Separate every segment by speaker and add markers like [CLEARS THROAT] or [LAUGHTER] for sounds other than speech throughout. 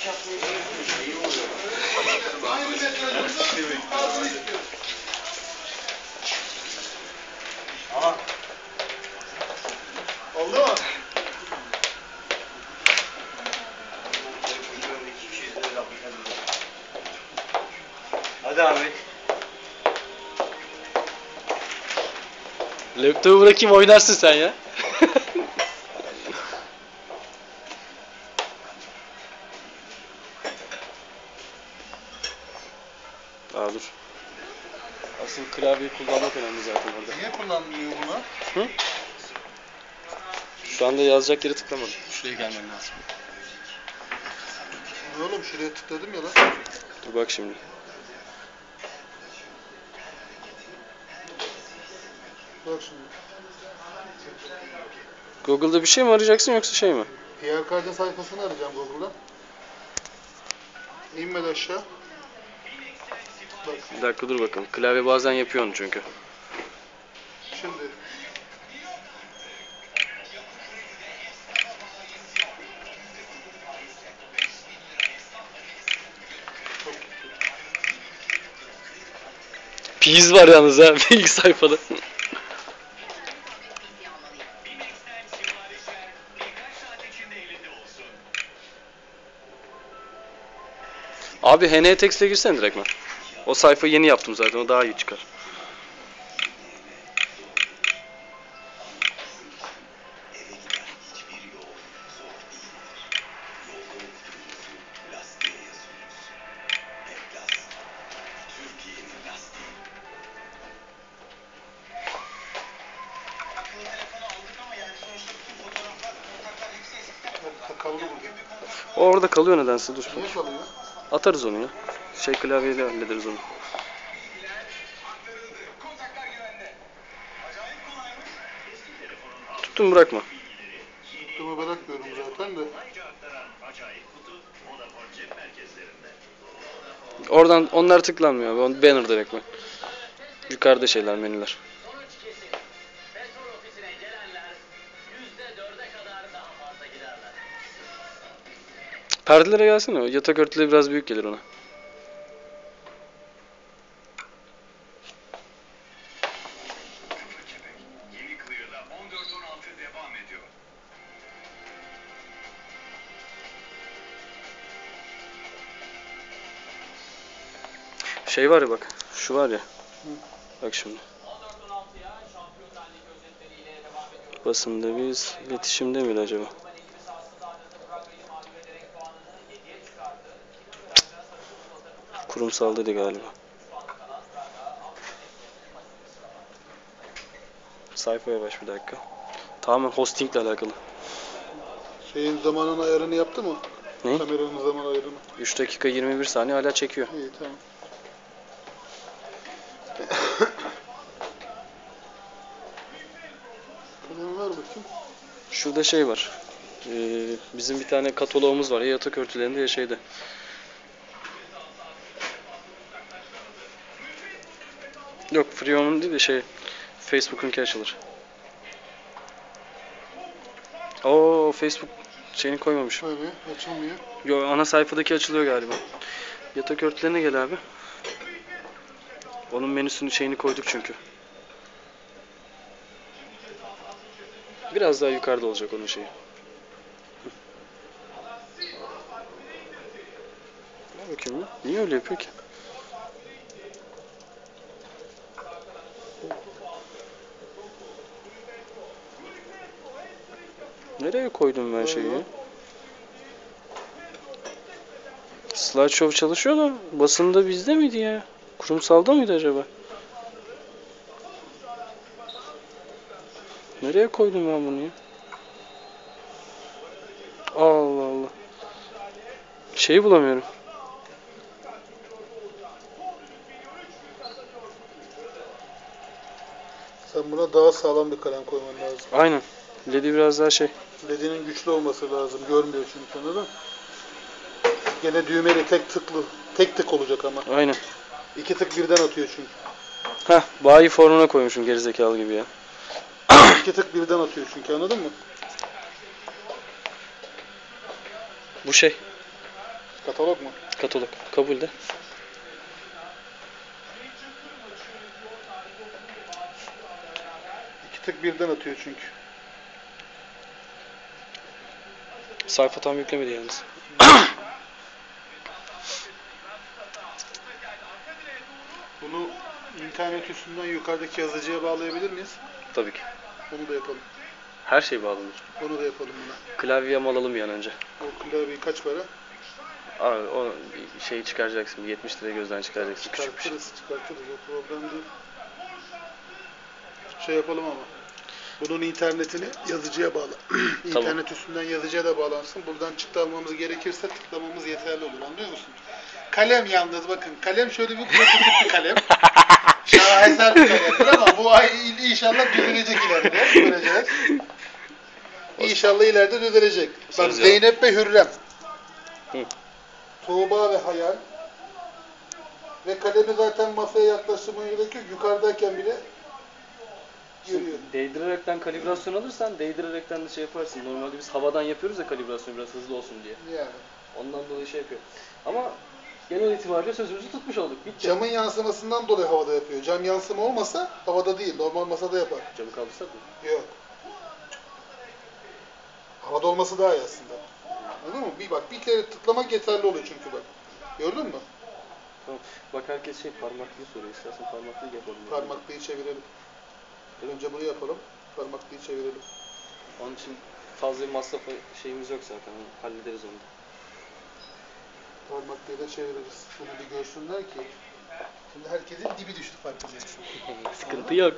Speaker 1: Oldu mu?
Speaker 2: Hadi abi.
Speaker 3: Laptopu bırakayım oynarsın sen ya. [LAUGHS] Aa dur. Asıl klavyeyi kullanmak önemli zaten orada.
Speaker 1: Niye kullanmıyor bunu?
Speaker 3: Şu anda yazacak yere tıklamadım. Şuraya gelmem lazım.
Speaker 1: Oğlum şuraya tıkladım ya lan.
Speaker 3: Dur bak şimdi.
Speaker 1: Bak şimdi.
Speaker 3: Google'da bir şey mi arayacaksın yoksa şey mi?
Speaker 1: PRK'cı sayfasını arayacağım Google'da. İnmedi aşağı.
Speaker 3: Bir dakika dur bakalım. Klavye bazen yapıyor onu çünkü.
Speaker 1: şimdi.
Speaker 3: Piz var yalnız ha [LAUGHS] ilk sayfada. Abi HN Text'e girsene direkt ben. O sayfayı yeni yaptım zaten o daha iyi çıkar. Orada kalıyor nedense dur.
Speaker 1: Niye kalıyor?
Speaker 3: Atarız onu ya. Şey klavyeyle hallederiz onu. Tuttum bırakma.
Speaker 1: Tuttuğumu bırakmıyorum zaten de.
Speaker 3: Oradan onlar tıklanmıyor Banner direkt mi? Yukarıda şeyler menüler. Perdelere gelsene. o Yatak örtüleri biraz büyük gelir ona. Şey var ya bak. Şu var ya. Bak şimdi.
Speaker 4: 14-16'ya Şampiyonlar Ligi özetleriyle devam ediyor.
Speaker 3: Basında biz iletişimde miydi acaba?
Speaker 4: Kuban ekibi sahasında adeta Praga'yı mağlup ederek puanını 7'ye çıkardı. İki numarayla sarı kırmızı takımlar
Speaker 3: Kurumsal dedi galiba. Sayfaya baş bir dakika. Tamamen hostingle alakalı.
Speaker 1: Şeyin zamanın ayarını yaptı mı?
Speaker 3: Ne?
Speaker 1: Kameranın zaman ayarını.
Speaker 3: 3 dakika 21 saniye hala çekiyor.
Speaker 1: İyi tamam. Ver bakayım.
Speaker 3: Şurada şey var. Ee, bizim bir tane kataloğumuz var ya yatak örtülerinde ya şeyde. Yok Freehome'un değil de şey Facebook'unki açılır. Oo Facebook şeyini koymamış.
Speaker 1: Böyle açılmıyor.
Speaker 3: Yo ana sayfadaki açılıyor galiba. Yatak örtülerine gel abi. Onun menüsünü şeyini koyduk çünkü. Biraz daha yukarıda olacak onun şeyi. Ver bakayım ya. Niye öyle yapıyor ki? Nereye koydum ben şeyi? Slideshow çalışıyor da basında bizde miydi ya? Kurumsalda mıydı acaba? Nereye koydum ben bunu ya? Allah Allah. Şeyi bulamıyorum.
Speaker 1: Sen buna daha sağlam bir kalem koyman lazım.
Speaker 3: Aynen. LED'i biraz daha şey.
Speaker 1: LED'inin güçlü olması lazım. Görmüyor çünkü anladın mı? Gene düğmeli tek tıklı. Tek tık olacak ama.
Speaker 3: Aynen.
Speaker 1: İki tık birden atıyor çünkü.
Speaker 3: Heh, bayi formuna koymuşum gerizekalı gibi ya.
Speaker 1: İki tık birden atıyor çünkü anladın mı?
Speaker 3: Bu şey.
Speaker 1: Katalog mu?
Speaker 3: Katalog. Kabul de.
Speaker 1: İki tık birden atıyor çünkü.
Speaker 3: Sayfa tam yüklemedi yalnız.
Speaker 1: Bunu internet üstünden yukarıdaki yazıcıya bağlayabilir miyiz?
Speaker 3: Tabii ki.
Speaker 1: Onu da yapalım.
Speaker 3: Her şey bağlanır.
Speaker 1: Onu da yapalım buna.
Speaker 3: Klavyemi alalım bir an önce.
Speaker 1: O klavyeyi kaç para?
Speaker 3: Abi o şeyi çıkaracaksın. 70 liraya gözden çıkaracaksın. Küçük bir şey.
Speaker 1: Çıkartırız, çıkartırız. O problem değil. Şey yapalım ama. Bunun internetini yazıcıya bağla. [CLEARS THROAT] İnternet üstünden yazıcıya da bağlansın. Buradan çıktı almamız gerekirse tıklamamız yeterli olur. Anlıyor musun? Kalem yalnız bakın. Kalem şöyle bir prototip bir kalem. [LAUGHS] Şaheser bir ama bu ay inşallah düzelecek ileride. Göreceğiz. İnşallah ileride düzelecek. Bak
Speaker 3: Söz yok.
Speaker 1: Zeynep ve Hürrem.
Speaker 3: Hı.
Speaker 1: Tuğba ve Hayal. Ve kalemi zaten masaya yaklaştırmaya gerek yok. Yukarıdayken bile görüyor.
Speaker 3: Değdirerekten kalibrasyon alırsan değdirerekten de şey yaparsın. Normalde biz havadan yapıyoruz ya kalibrasyonu biraz hızlı olsun diye.
Speaker 1: Yani.
Speaker 3: Ondan dolayı şey yapıyor. Ama genel itibariyle sözümüzü tutmuş olduk. Bitti.
Speaker 1: Camın yansımasından dolayı havada yapıyor. Cam yansıma olmasa havada değil. Normal masada yapar.
Speaker 3: Camı kaldırsak mı?
Speaker 1: Yok. Havada olması daha iyi aslında. Anladın mı? Bir bak bir kere tıklamak yeterli oluyor çünkü bak. Gördün mü?
Speaker 3: Tamam. Bak herkes şey parmaklıyı soruyor. İstersen parmaklıyı yapalım. yani.
Speaker 1: Parmaklıyı çevirelim. Önce bunu yapalım. Parmaklıyı çevirelim.
Speaker 3: Onun için fazla bir masrafı şeyimiz yok zaten. Hallederiz onu. da.
Speaker 1: Parmaklıyı da çeviririz. Bunu bir görsünler ki. Şimdi herkesin dibi düştü farkındaysın. [LAUGHS]
Speaker 3: Sıkıntı yok.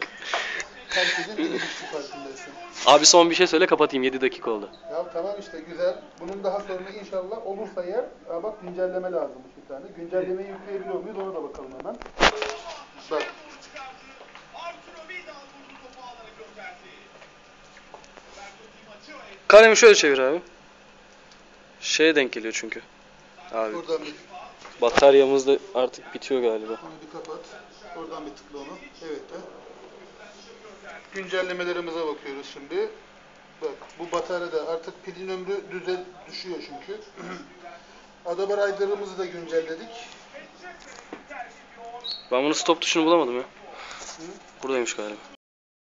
Speaker 1: Herkesin dibi düştü farkındaysın.
Speaker 3: Abi son bir şey söyle kapatayım. 7 dakika oldu.
Speaker 1: Ya tamam işte güzel. Bunun daha sonra inşallah olursa eğer, Aa bak güncelleme lazım bir tane. Güncellemeyi yükleyebiliyor muyuz ona da bakalım hemen. Bak
Speaker 3: Kalemi şöyle çevir abi. Şeye denk geliyor çünkü. Abi
Speaker 1: buradan bir,
Speaker 3: bataryamız da artık bitiyor galiba.
Speaker 1: onu bir kapat. Oradan bir tıkla onu. Evet de. Güncellemelerimize bakıyoruz şimdi. Bak bu bataryada artık pilin ömrü düzel düşüyor çünkü. [CLEARS THROAT] Adaba Rider'ımızı da güncelledik.
Speaker 3: Ben bunu stop tuşunu bulamadım ya. Buradaymış galiba.